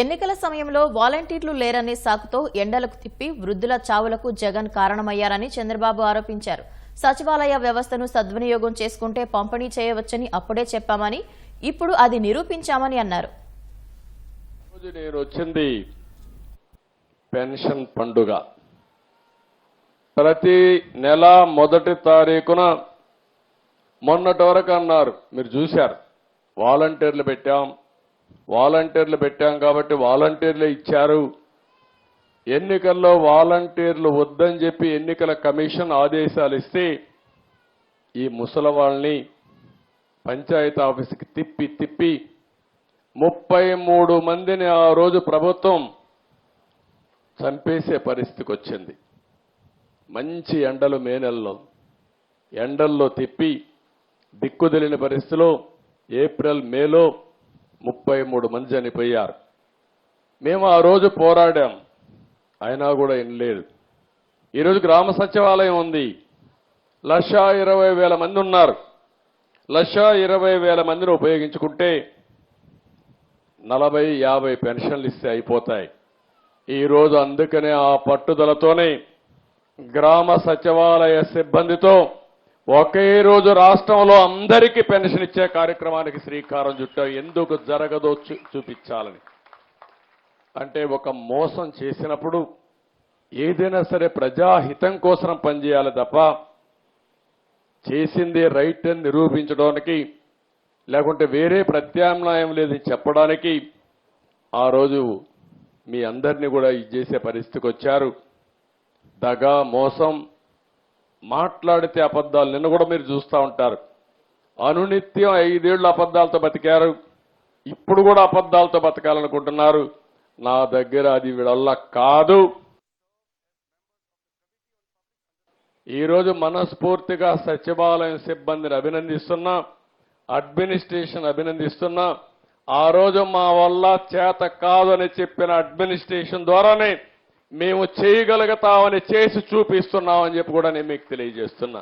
ఎన్నికల సమయంలో వాలంటీర్లు లేరనే సాకుతో ఎండలకు తిప్పి వృద్ధుల చావులకు జగన్ కారణమయ్యారని చంద్రబాబు ఆరోపించారు. సచివాలయ వ్యవస్థను సద్వినియోగం చేసుకుంటే పంపిణీ చేయవచ్చని అప్పుడే చెప్పామని ఇప్పుడు అది నిరూపించామని అన్నారు. నేను వచ్చింది పెన్షన్ పండుగ. ప్రతి నెల మొదటి తారీఖున మొన్నటి వరకు అన్నారు. మీరు చూశారు. వాలంటీర్లు పెట్టాం. వాలంటీర్లు పెట్టాం కాబట్టి వాలంటీర్లు ఇచ్చారు. ఎన్నికల్లో వాలంటీర్లు వద్దని చెప్పి ఎన్నికల కమిషన్ ఆదేశాలు ఇస్తే ఈ ముసలి వాళ్ళని పంచాయతీ ఆఫీస్కి తిప్పి తిప్పి ముప్పై మూడు మందిని ఆ రోజు ప్రభుత్వం చంపేసే పరిస్థితికి వచ్చింది. మంచి ఎండలు మే నెలలో. ఎండల్లో తిప్పి దిక్కుదిలిన పరిస్థితిలో ఏప్రిల్ మేలో ముప్పై మూడు మంది చనిపోయారు. మేము ఆ రోజు పోరాడాం. అయినా కూడా వినలేదు. ఈరోజు గ్రామ సచివాలయం ఉంది. లక్ష ఇరవై వేల మంది ఉన్నారు. లక్ష ఇరవై వేల మందిని ఉపయోగించుకుంటే నలభై యాభై పెన్షన్లు ఇస్తే అయిపోతాయి. ఈరోజు అందుకనే ఆ పట్టుదలతోనే గ్రామ సచివాలయ సిబ్బందితో ఒకే రోజు రాష్ట్రంలో అందరికీ పెన్షన్ ఇచ్చే కార్యక్రమానికి శ్రీకారం చుట్టాం ఎందుకు జరగదో చూ- చూపించాలని. అంటే ఒక మోసం చేసినప్పుడు ఏదైనా సరే ప్రజాహితం కోసం పనిచేయాలి తప్ప చేసింది రైట్ అని నిరూపించడానికి లేకుంటే వేరే ప్రత్యామ్నాయం లేదని చెప్పడానికి ఆ రోజు మీ అందరినీ కూడా ఇది చేసే పరిస్థితికి వచ్చారు. దగా మోసం మాట్లాడితే అబద్ధాలు నిన్న కూడా మీరు చూస్తూ ఉంటారు. అనునిత్యం ఐదేళ్ళు అబద్ధాలతో బతికారు. ఇప్పుడు కూడా అబద్ధాలతో బతకాలనుకుంటున్నారు. నా దగ్గర అది వీళ్ళ కాదు. ఈరోజు మనస్ఫూర్తిగా సచివాలయం సిబ్బందిని అభినందిస్తున్నా అడ్మినిస్ట్రేషన్ అభినందిస్తున్నా ఆ రోజు మా వల్ల చేత కాదని చెప్పిన అడ్మినిస్ట్రేషన్ ద్వారానే మేము చేయగలుగుతామని చేసి చూపిస్తున్నామని చెప్పి కూడా నేను మీకు తెలియజేస్తున్నా.